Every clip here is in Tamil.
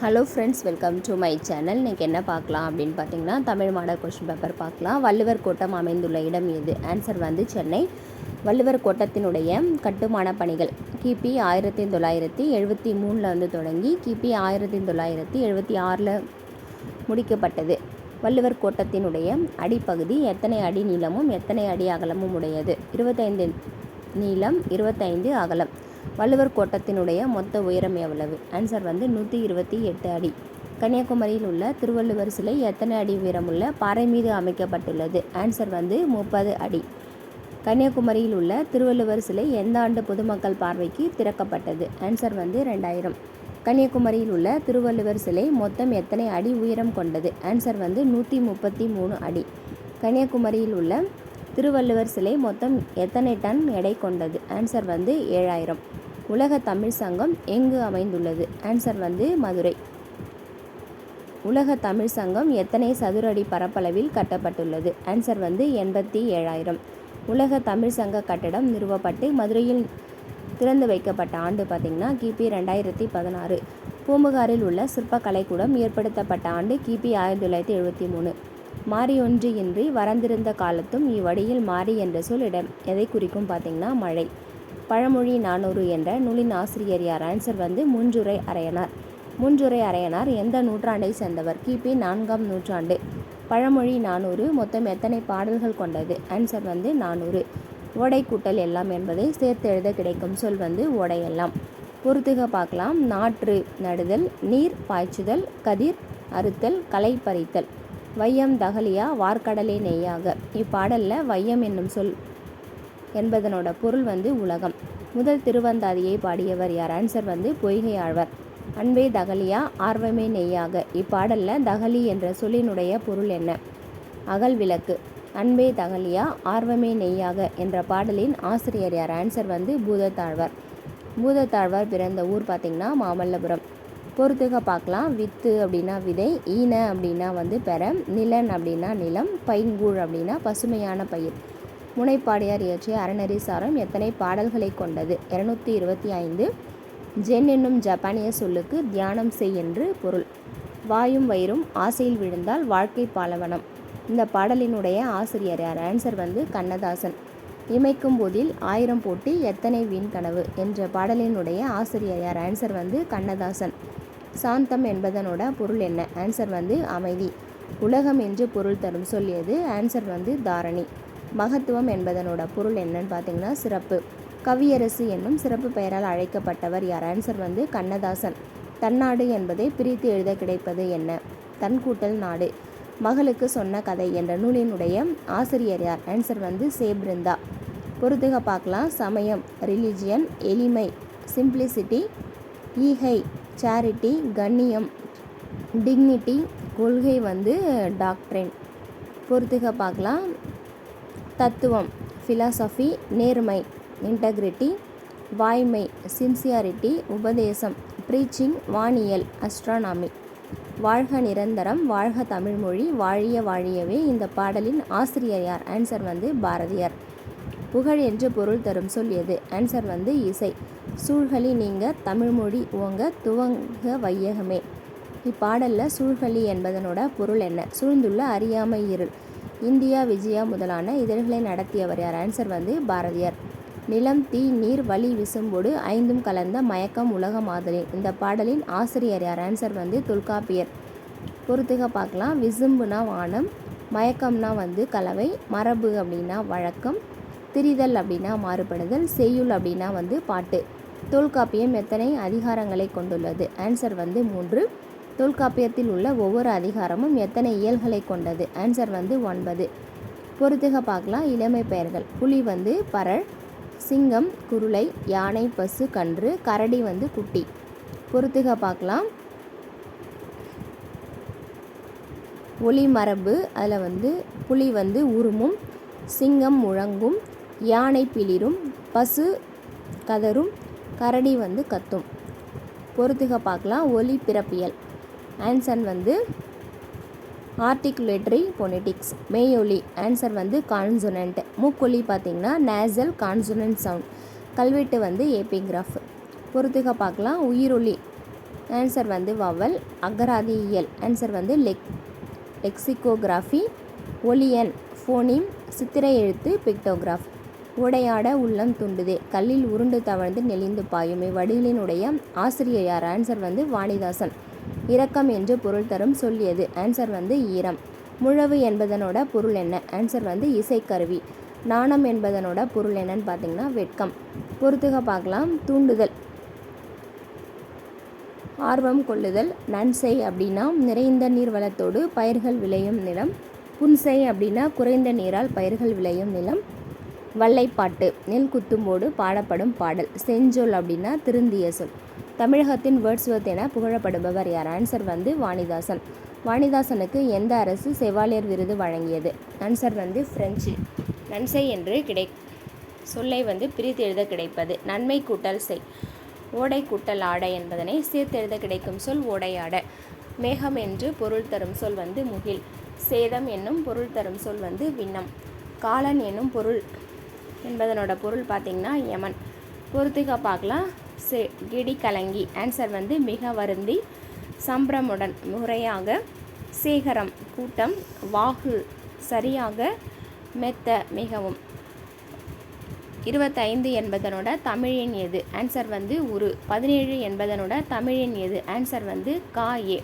Hello friends welcome to my channel இன்றைக்கி என்ன பார்க்கலாம் அப்படின்னு பார்த்தீங்கன்னா தமிழ் மாடல் கொஸ்டின் பேப்பர் பார்க்கலாம். வள்ளுவர் கோட்டம் அமைந்துள்ள இடம் எது? ஆன்சர் வந்து சென்னை. வள்ளுவர் கோட்டத்தினுடைய கட்டுமான பணிகள். கிபி ஆயிரத்தி தொள்ளாயிரத்தி எழுபத்தி மூணில் வந்து தொடங்கி கிபி ஆயிரத்தி தொள்ளாயிரத்தி எழுபத்தி ஆறில் முடிக்கப்பட்டது. வள்ளுவர் கோட்டத்தினுடைய அடிப்பகுதி எத்தனை அடி நீளமும் எத்தனை அடி அகலமும் உடையது? இருபத்தைந்து நீளம் இருபத்தைந்து அகலம். வள்ளுவர் கோட்டத்தினுடைய மொத்த உயரம் எவ்வளவு? ஆன்சர் வந்து நூற்றி இருபத்தி எட்டு அடி. கன்னியாகுமரியில் உள்ள திருவள்ளுவர் சிலை எத்தனை அடி உயரமுள்ள பாறை மீது அமைக்கப்பட்டுள்ளது? ஆன்சர் வந்து முப்பது அடி. கன்னியாகுமரியில் உள்ள திருவள்ளுவர் சிலை எந்த ஆண்டு பொதுமக்கள் பார்வைக்கு திறக்கப்பட்டது? ஆன்சர் வந்து ரெண்டாயிரம். கன்னியாகுமரியில் உள்ள திருவள்ளுவர் சிலை மொத்தம் எத்தனை அடி உயரம் கொண்டது? ஆன்சர் வந்து நூற்றி முப்பத்தி மூணு அடி. கன்னியாகுமரியில் உள்ள திருவள்ளுவர் சிலை மொத்தம் எத்தனை டன் எடை கொண்டது? ஆன்சர் வந்து ஏழாயிரம். உலக தமிழ் சங்கம் எங்கு அமைந்துள்ளது? ஆன்சர் வந்து மதுரை. உலக தமிழ் சங்கம் எத்தனை சதுரடி பரப்பளவில் கட்டப்பட்டுள்ளது? ஆன்சர் வந்து எண்பத்தி ஏழாயிரம். உலக தமிழ் சங்க கட்டடம் நிறுவப்பட்டு மதுரையில் திறந்து வைக்கப்பட்ட ஆண்டு பார்த்திங்கன்னா கிபி ரெண்டாயிரத்தி பதினாறு. பூம்புகாரில் உள்ள சிற்பக்கலைக்கூடம் ஏற்படுத்தப்பட்ட ஆண்டு கிபி ஆயிரத்தி தொள்ளாயிரத்தி எழுபத்தி மூணு. மாறி ஒன்று இன்றி வரந்திருந்த காலத்தும் இவ்வடியில் மாறி என்ற சொல் இடம். எதை குறிக்கும் பார்த்திங்கன்னா மழை. பழமொழி நானூறு என்ற நூலின் ஆசிரியர் யார்? ஆன்சர் வந்து முன்றுரை அரையனார். முன்றுரை அரையனார் எந்த நூற்றாண்டை சேர்ந்தவர்? கிபி நான்காம் நூற்றாண்டு. பழமொழி நானூறு மொத்தம் எத்தனை பாடல்கள் கொண்டது? ஆன்சர் வந்து நானூறு. ஓடை கூட்டல் எல்லாம் என்பதை சேர்த்து எழுத கிடைக்கும் சொல் வந்து ஓடையெல்லாம் பொறுத்துக பார்க்கலாம். நாற்று நடுதல் நீர் பாய்ச்சுதல் கதிர் அறுத்தல் களை பறித்தல். வையம் தகலியா வார்க்கடலே நெய்யாக. இப்பாடலில் வையம் என்னும் சொல் என்பதனோட பொருள் வந்து உலகம். முதல் திருவந்தாதியை பாடியவர் யார்? ஆன்சர் வந்து பொய்கை ஆழ்வார் அன்பே தகலியா ஆர்வமே நெய்யாக. இப்பாடலில் தகலி என்ற சொல்லினுடைய பொருள் என்ன? அகல் விளக்கு. அன்பே தகலியா ஆர்வமே நெய்யாக என்ற பாடலின் ஆசிரியர் யார்? ஆன்சர் வந்து பூதத்தாழ்வார். பூதத்தாழ்வார் பிறந்த ஊர் பார்த்திங்கன்னா மாமல்லபுரம். பொறுத்துக பார்க்கலாம். வித்து அப்படின்னா விதை ஈன அப்படின்னா வந்து பெற நிலன் அப்படின்னா நிலம் பைங்கூழ் அப்படின்னா பசுமையான பயிர். முனைப்பாடியார் இயற்றிய அறநெறி சாரம் எத்தனை பாடல்களை கொண்டது? இருநூத்தி இருபத்தி ஐந்து ஜென் என்னும் ஜப்பானிய சொல்லுக்கு தியானம் செய் என்று பொருள். வாயும் வயிறும் ஆசையில் விழுந்தால் வாழ்க்கை பாலவனம். இந்த பாடலினுடைய ஆசிரியர் யார்? ஆன்சர் வந்து கண்ணதாசன். இமைக்கும் போதில் ஆயிரம் போட்டி எத்தனை வீண் கனவு? என்ற பாடலினுடைய ஆசிரியர் யார்? ஆன்சர் வந்து கண்ணதாசன். சாந்தம் என்பதனோட பொருள் என்ன? ஆன்சர் வந்து அமைதி. உலகம் என்று பொருள் தரும் சொல்லியது ஆன்சர் வந்து தாரணி. மகத்துவம் என்பதனோட பொருள் என்னன்னு பார்த்தீங்கன்னா சிறப்பு. கவியரசு என்னும் சிறப்பு பெயரால் அழைக்கப்பட்டவர் யார்? ஆன்சர் வந்து கண்ணதாசன். தன்னாடு என்பதை பிரித்து எழுத கிடைப்பது என்ன? தன்கூட்டல் நாடு. மகளுக்கு சொன்ன கதை என்ற நூலினுடைய ஆசிரியர் யார்? ஆன்சர் வந்து சேப்ரிந்தா. பொறுத்துக பார்க்கலாம். சமயம் ரிலிஜியன் எளிமை சிம்பிளிசிட்டி ஈகை சேரிட்டி கண்ணியம் டிக்னிட்டி கொள்கை வந்து டாக்ட்ரின் பொறுத்துக பார்க்கலாம். தத்துவம் ஃபிலாசபி நேர்மை இன்டெகிரிட்டி வாய்மை சின்சியாரிட்டி உபதேசம் ப்ரீச்சிங் வானியல் அஸ்ட்ரானாமி வாழ்க நிரந்தரம் வாழ்க தமிழ்மொழி வாழிய வாழியவே இந்த பாடலின் ஆசிரியர் யார்? ஆன்சர் வந்து பாரதியார். புகழ் என்று பொருள் தரும் சொல் எது? ஆன்சர் வந்து இசை. சூழ்களி நீங்க தமிழ்மொழி உங்க துவங்க வையகமே. இப்பாடலில் சூழ்களி என்பதனோட பொருள் என்ன? சூழ்ந்துள்ள அறியாமை இருள். இந்தியா விஜயா முதலான இதழ்களை நடத்தியவர் யார்? ஆன்சர் வந்து பாரதியார். நிலம் தீ நீர் வலி விசும்போடு ஐந்தும் கலந்த மயக்கம் உலக மாதலின் இந்த பாடலின் ஆசிரியர் யார்? ஆன்சர் வந்து தொல்காப்பியர். பொறுத்துக பார்க்கலாம். விசும்புனா வானம் மயக்கம்னா வந்து கலவை மரபு அப்படின்னா வழக்கம் திரிதல் அப்படின்னா மாறுபடுதல் செய்யுள் அப்படின்னா வந்து பாட்டு. தொல்காப்பியம் எத்தனை அதிகாரங்களை கொண்டுள்ளது? ஆன்சர் வந்து மூன்று. தொல்காப்பியத்தில் உள்ள ஒவ்வொரு அதிகாரமும் எத்தனை இயல்களை கொண்டது? ஆன்சர் வந்து ஒன்பது. பொறுத்துக பார்க்கலாம். இளமை பெயர்கள். புலி வந்து பரல் சிங்கம் குருளை யானை பசு கன்று கரடி வந்து குட்டி. பொறுத்துக பார்க்கலாம். ஒளி மரபு அதில் வந்து புலி வந்து உருமும் சிங்கம் முழங்கும் யானை பிளிரும் பசு கதரும் கரடி வந்து கத்தும். பொறுத்துக பார்க்கலாம். ஒலி பிறப்பியல். ஆன்சர் வந்து ஆர்டிகுலேட்டரி பொனெட்டிக்ஸ் மேயொலி ஆன்சர் வந்து கான்சனண்ட் மூக்கொலி பார்த்திங்கன்னா நேசல் கான்சனன்ட் சவுண்ட் கல்வெட்டு வந்து ஏபிகிராஃப் பொறுத்துக பார்க்கலாம். உயிரொலி ஆன்சர் வந்து வவல் அகராதியியல். ஆன்சர் வந்து லெக் லெக்சிகோகிராஃபி ஒலியன் ஃபோனிம் சித்திரை எழுத்து பிக்டோகிராஃப் உடையாட உள்ளம் துண்டுதே. கல்லில் உருண்டு தவழ்ந்து நெளிந்து பாயும். இவ்வடிகளினுடைய ஆசிரியர் யார் ஆன்சர் வந்து வாணிதாசன். இரக்கம் என்று பொருள் தரும் சொல்லியது. ஆன்சர் வந்து ஈரம். முழவு என்பதனோட பொருள் என்ன? ஆன்சர் வந்து இசைக்கருவி. நாணம் என்பதனோட பொருள் என்னன்னு பார்த்தீங்கன்னா வெட்கம். பொறுத்துக பார்க்கலாம். தூண்டுதல். ஆர்வம் கொள்ளுதல். நன்சை அப்படின்னா நிறைந்த நீர்வளத்தோடு பயிர்கள் விளையும் நிலம். புன்சை அப்படின்னா குறைந்த நீரால் பயிர்கள் விளையும் நிலம். வல்லைப்பாட்டு. நெல் குத்தும்போடு பாடப்படும் பாடல். செஞ்சொல் அப்படின்னா திருந்திய சொல். தமிழகத்தின் வேர்ட்ஸ்வர்த் என புகழப்படுபவர் யார்? ஆன்சர் வந்து வாணிதாசன். வாணிதாசனுக்கு எந்த அரசு செவாலியர் விருது வழங்கியது? ஆன்சர் வந்து பிரெஞ்சு. நன்சை என்று கிடை சொல்லை வந்து பிரித்து எழுத கிடைப்பது. நன்மை கூட்டல் செய். ஓடை கூட்டல் ஆடை என்பதனை சேர்த்தெழுத கிடைக்கும் சொல் ஓடையாட மேகம் என்று பொருள் தரும் சொல் வந்து முகில். சேதம் என்னும் பொருள் தரும் சொல் வந்து விண்ணம். காலன் என்னும் பொருள் என்பதனோட பொருள் பார்த்திங்கன்னா யமன். பொறுத்துக்க பார்க்கலாம். செ கிடி கலங்கி. ஆன்சர் வந்து மிக வருந்தி சம்பரமுடன் முறையாக சேகரம் கூட்டம் வாகு சரியாக மெத்த மிகவும். இருபத்தைந்து என்பதனோட தமிழின் எது? ஆன்சர் வந்து உரு. பதினேழு என்பதனோட தமிழின் எது? ஆன்சர் வந்து கா ஏ.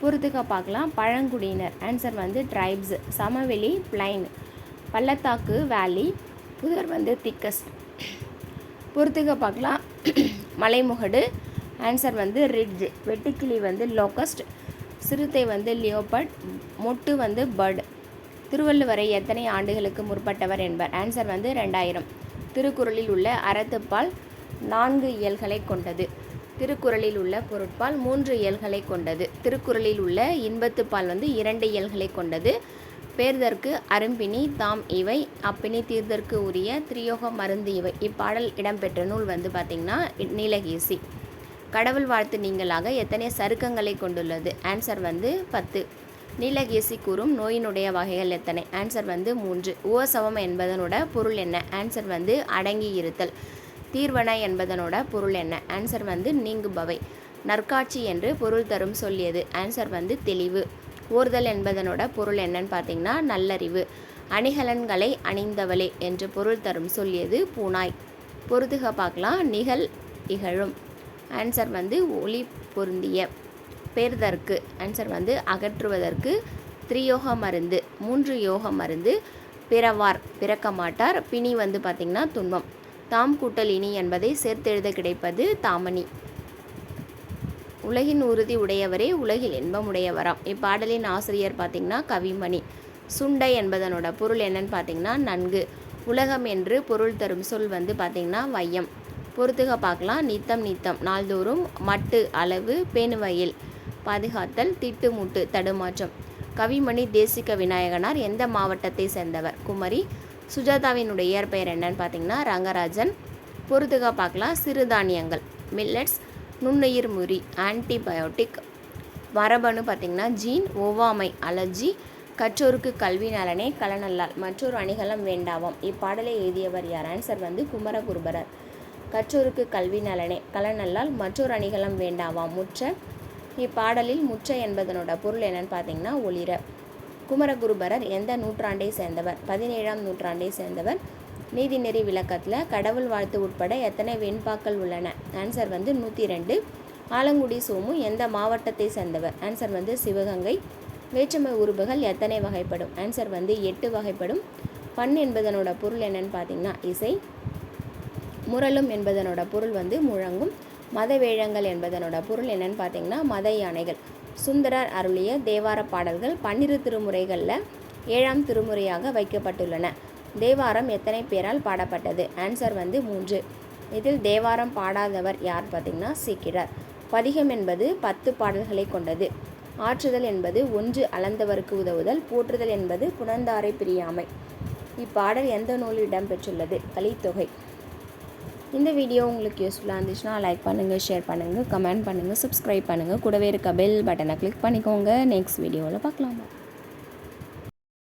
பொறுத்துக்க பார்க்கலாம் பழங்குடியினர். ஆன்சர் வந்து ட்ரைப்ஸ் சமவெளி பிளைன் பள்ளத்தாக்கு வேலி புதர் வந்து திக்கஸ்ட் பொறுத்துக்க பார்க்கலாம் மலைமுகடு. ஆன்சர் வந்து ரிட்ஜ். வெட்டுக்கிளி வந்து லோக்கஸ்ட் சிறுத்தை வந்து லியோபர்ட். மொட்டு வந்து பர்டு. திருவள்ளுவரை எத்தனை ஆண்டுகளுக்கு முற்பட்டவர் என்பர்? ஆன்சர் வந்து ரெண்டாயிரம். திருக்குறளில் உள்ள அறத்துப்பால் நான்கு இயல்களை கொண்டது. திருக்குறளில் உள்ள பொருட்பால் மூன்று இயல்களை கொண்டது. திருக்குறளில் உள்ள இன்பத்துப்பால் வந்து இரண்டு இயல்களை கொண்டது. பேர்தற்கு அரும்பினி தாம் இவை அப்பினி தீர்தற்கு உரிய திரியோக மருந்து இவை. இப்பாடல் இடம்பெற்ற நூல் வந்து பார்த்திங்கன்னா நீலகேசி. கடவுள் வாழ்த்து நீங்களாக எத்தனை சருக்கங்களை கொண்டுள்ளது? ஆன்சர் வந்து பத்து. நீலகேசி கூறும் நோயினுடைய வகைகள் எத்தனை? ஆன்சர் வந்து மூன்று. உவசவம் என்பதனோட பொருள் என்ன? ஆன்சர் வந்து அடங்கி இருத்தல். தீர்வன என்பதனோட பொருள் என்ன? ஆன்சர் வந்து நீங்குபவை. நற்காட்சி என்று பொருள் தரும் சொல்லியது. ஆன்சர் வந்து தெளிவு. ஓர்தல் என்பதனோட பொருள் என்னன்னு பார்த்தீங்கன்னா நல்லறிவு. அணிகலன்களை அணிந்தவளே என்று பொருள் தரும் சொல்லியது பூனாய். பொருத்துக பார்க்கலாம். நிகழ் இகழும். ஆன்சர் வந்து ஒளி பொருந்திய. பேர்தற்கு. ஆன்சர் வந்து அகற்றுவதற்கு. த்ரியோக மருந்து. மூன்று யோக மருந்து. பிறவார். பிறக்க மாட்டார். பிணி வந்து பார்த்திங்கன்னா துன்பம். தாம் கூட்டல் இனி என்பதை சேர்த்தெழுத கிடைப்பது தாமணி. உலகின் உறுதி உடையவரே உலகில் இன்பம் உடையவராம் இப்பாடலின் ஆசிரியர் பார்த்திங்கன்னா கவிமணி. சுண்டை என்பதனோட பொருள் என்னன்னு பார்த்தீங்கன்னா நன்கு. உலகம் என்று பொருள் தரும் சொல் வந்து பார்த்திங்கன்னா வையம். பொறுத்துக பார்க்கலாம். நித்தம் நித்தம். நாள்தோறும் மட்டு அளவு பேணுவயல். பாதுகாத்தல் திட்டுமுட்டு தடுமாற்றம். கவிமணி தேசிக விநாயகனார் எந்த மாவட்டத்தை சேர்ந்தவர்? குமரி. சுஜாதாவினுடைய இயற்பெயர் என்னன்னு பார்த்தீங்கன்னா ரங்கராஜன். பொறுத்துக பார்க்கலாம். சிறுதானியங்கள். மில்லட்ஸ். நுண்ணுயிர் முறி ஆன்டிபயோட்டிக் மரபணு பார்த்திங்கன்னா ஜீன் ஒவ்வாமை அலர்ஜி கற்றோருக்கு கல்வி நலனே கலனல்லால் மற்றொரு அணிகலம் வேண்டாவாம். இப்பாடலை எழுதியவர் யார்? ஆன்சர் வந்து குமரகுருபரர். கற்றோருக்கு கல்வி நலனே கலனல்லால் மற்றொரு அணிகலம் வேண்டாவாம். முற்ற இப்பாடலில் முற்ற என்பதனோட பொருள் என்னன்னு பார்த்தீங்கன்னா ஒளிர. குமரகுருபரர் எந்த நூற்றாண்டை சேர்ந்தவர்? பதினேழாம் நூற்றாண்டை சேர்ந்தவர் நீதிநெறி விளக்கத்தில் கடவுள் வாழ்த்து உட்பட எத்தனை வெண்பாக்கள் உள்ளன? ஆன்சர் வந்து நூற்றி ரெண்டு. ஆலங்குடி சோமு எந்த மாவட்டத்தை சேர்ந்தவர்? ஆன்சர் வந்து சிவகங்கை. வேற்றுமை உறுப்புகள் எத்தனை வகைப்படும்? ஆன்சர் வந்து எட்டு வகைப்படும். பண் என்பதனோட பொருள் என்னன்னு பார்த்தீங்கன்னா இசை. முரளும் என்பதனோட பொருள் வந்து முழங்கும். மத வேழங்கள் என்பதனோட பொருள் என்னன்னு பார்த்தீங்கன்னா மத யானைகள். சுந்தரர் அருளிய தேவார பாடல்கள் பன்னிரு திருமுறைகளில் ஏழாம் திருமுறையாக வைக்கப்பட்டுள்ளன. தேவாரம் எத்தனை பேரால் பாடப்பட்டது? ஆன்சர் வந்து மூன்று. இதில் தேவாரம் பாடாதவர் யார் பார்த்தீங்கன்னா சீக்கிரர். பதிகம் என்பது பத்து பாடல்களை கொண்டது. ஆற்றுதல் என்பது ஒன்று அளந்தவருக்கு உதவுதல் போற்றுதல் என்பது புணர்ந்தாரை பிரியாமை. இப்பாடல் எந்த நூலில் இடம்பெற்றுள்ளது? கலித்தொகை. இந்த வீடியோ உங்களுக்கு யூஸ்ஃபுல்லாக இருந்துச்சுன்னா லைக் பண்ணுங்கள் ஷேர் பண்ணுங்கள் கமெண்ட் பண்ணுங்கள் சப்ஸ்கிரைப் பண்ணுங்கள் கூடவே இருக்க பெல் பட்டனை கிளிக் பண்ணிக்கோங்க. நெக்ஸ்ட் வீடியோவில் பார்க்கலாம்?